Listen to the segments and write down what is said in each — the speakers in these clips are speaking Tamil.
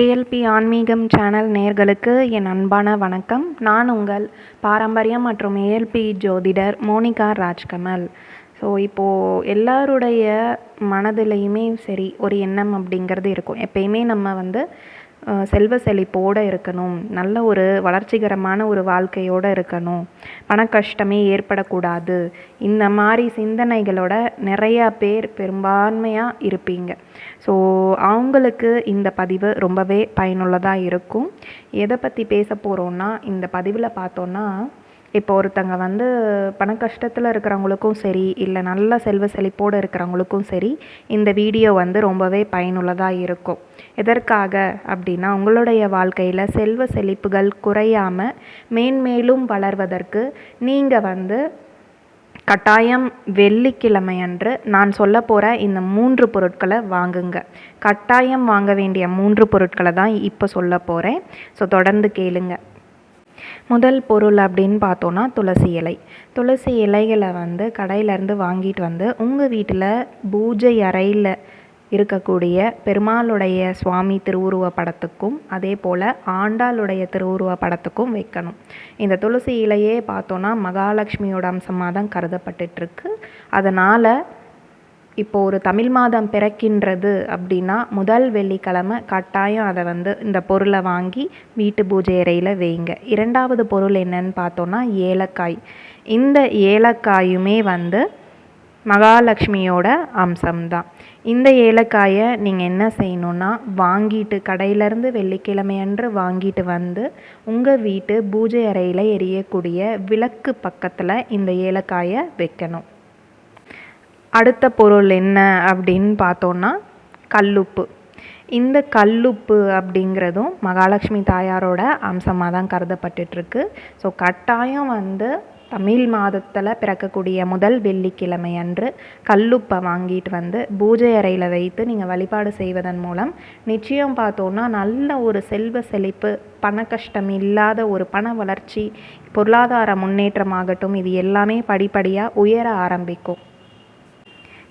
ஏஎல்பி ஆன்மீகம் சேனல் நேர்களுக்கு என் அன்பான வணக்கம். நான் உங்கள் பாரம்பரியம் மற்றும் ஏஎல்பி ஜோதிடர் மோனிகா ராஜ்கமல். ஸோ இப்போது எல்லாருடைய மனதிலையுமே சரி ஒரு எண்ணம் அப்படிங்கிறது இருக்கும். எப்பயுமே நம்ம வந்து செல்வ செழிப்போடு இருக்கணும். நல்ல ஒரு வளர்ச்சிகரமான ஒரு வாழ்க்கையோடு இருக்கணும். பண கஷ்டமே ஏற்படக்கூடாது. இந்த மாதிரி சிந்தனைகளோட நிறையா பேர் பெரும்பான்மையாக இருப்பீங்க. ஸோ அவங்களுக்கு இந்த பதிவு ரொம்பவே பயனுள்ளதாக இருக்கும். எதை பற்றி பேச போகிறோன்னா இந்த பதிவில் பார்த்தோன்னா இப்போ ஒருத்தங்க வந்து பண கஷ்டத்தில் இருக்கிறவங்களுக்கும் சரி இல்லை நல்ல செல்வ செழிப்போடு இருக்கிறவங்களுக்கும் சரி இந்த வீடியோ வந்து ரொம்பவே பயனுள்ளதாக இருக்கும். எதற்காக அப்படின்னா உங்களுடைய வாழ்க்கையில் செல்வ செழிப்புகள் குறையாமல் மேன்மேலும் வளர்வதற்கு நீங்கள் வந்து கட்டாயம் வெள்ளிக்கிழமை அன்று நான் சொல்ல போகிற இந்த மூன்று பொருட்களை வாங்குங்க. கட்டாயம் வாங்க வேண்டிய மூன்று பொருட்களை தான் இப்போ சொல்ல போகிறேன் ஸோ தொடர்ந்து கேளுங்கள் முதல் பொருள் அப்படின்னு பார்த்தோன்னா துளசி இலை. துளசி இலைகளை வந்து கடையிலேருந்து வாங்கிட்டு வந்து உங்கள் வீட்டில் பூஜை அறையில் இருக்கக்கூடிய பெருமாளுடைய சுவாமி திருவுருவ படத்துக்கும் அதே போல் ஆண்டாளுடைய திருவுருவ படத்துக்கும் வைக்கணும். இந்த துளசி இலையே பார்த்தோன்னா மகாலட்சுமியோட அம்சமாக தான் கருதப்பட்டுட்ருக்கு அதனால் இப்போ ஒரு தமிழ் மாதம் பிறக்கின்றது அப்படின்னா முதல் வெள்ளிக்கிழமை கட்டாயம் அதை வந்து இந்த பொருளை வாங்கி வீட்டு பூஜை அறையில் வைங்க. இரண்டாவது பொருள் என்னன்னு பார்த்தோன்னா ஏலக்காய். இந்த ஏலக்காயுமே வந்து மகாலட்சுமியோட அம்சம்தான். இந்த ஏலக்காயை நீங்கள் என்ன செய்யணுன்னா வாங்கிட்டு கடையிலேருந்து வெள்ளிக்கிழமை அன்று வாங்கிட்டு வந்து உங்கள் வீட்டு பூஜை அறையில் எரியக்கூடிய விளக்கு பக்கத்தில் இந்த ஏலக்காயை வைக்கணும். அடுத்த பொருள் என்ன அப்படின்னு பார்த்தோன்னா கல்லுப்பு. இந்த கல்லுப்பு அப்படிங்கிறதும் மகாலட்சுமி தாயாரோட அம்சமாக தான் கருதப்பட்டுட்ருக்கு ஸோ கட்டாயம் வந்து தமிழ் மாதத்தில் பிறக்கக்கூடிய முதல் வெள்ளிக்கிழமை அன்று கல்லுப்பை வாங்கிட்டு வந்து பூஜை அறையில் வைத்து நீங்கள் வழிபாடு செய்வதன் மூலம் நிச்சயம் பார்த்தோன்னா நல்ல ஒரு செல்வ செழிப்பு பண கஷ்டம் இல்லாத ஒரு பண வளர்ச்சி பொருளாதார முன்னேற்றமாகட்டும் இது எல்லாமே படிப்படியாக உயர ஆரம்பிக்கும்.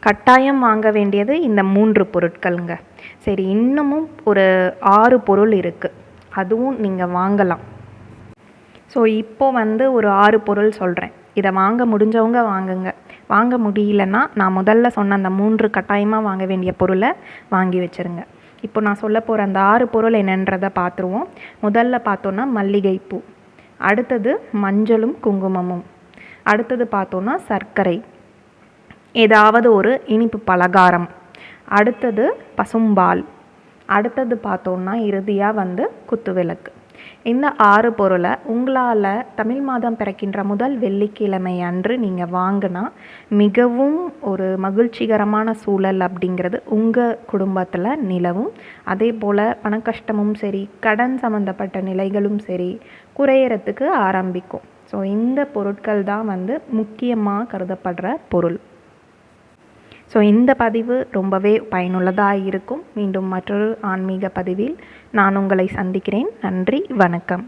கட்டாயம் வாங்க வேண்டியது இந்த மூன்று பொருட்களுங்க. சரி இன்னமும் ஒரு ஆறு பொருள் இருக்குது அதுவும் நீங்கள் வாங்கலாம். ஸோ இப்போ வந்து ஒரு ஆறு பொருள் சொல்கிறேன் இதை வாங்க முடிஞ்சவங்க வாங்குங்க. வாங்க முடியலன்னா நான் முதல்ல சொன்ன அந்த மூன்று கட்டாயமாக வாங்க வேண்டிய பொருளை வாங்கி வச்சுருங்க. இப்போ நான் சொல்ல போகிற அந்த ஆறு பொருள் என்னன்றதை பார்த்துருவோம். முதல்ல பார்த்தோன்னா மல்லிகைப்பூ. அடுத்தது மஞ்சளும் குங்குமமும். அடுத்தது பார்த்தோன்னா சர்க்கரை. ஏதாவது ஒரு இனிப்பு பலகாரம். அடுத்தது பசும்பால். அடுத்தது பார்த்தோன்னா இறுதியாக வந்து குத்துவிளக்கு. இந்த ஆறு பொருளை உங்களால் தமிழ் மாதம் பிறக்கின்ற முதல் வெள்ளிக்கிழமை அன்று நீங்கள் வாங்கினா மிகவும் ஒரு மகிழ்ச்சிகரமான சூழல் அப்படிங்கிறது உங்கள் குடும்பத்தில் நிலவும். அதே போல் பணக்கஷ்டமும் சரி கடன் சம்மந்தப்பட்ட நிலைகளும் சரி குறையறதுக்கு ஆரம்பிக்கும். ஸோ இந்த பொருட்கள் தான் வந்து முக்கியமாக கருதப்படுற பொருள். ஸோ இந்த பதிவு ரொம்பவே பயனுள்ளதாக இருக்கும். மீண்டும் மற்றொரு ஆன்மீக பதிவில் நான் உங்களை சந்திக்கிறேன். நன்றி வணக்கம்.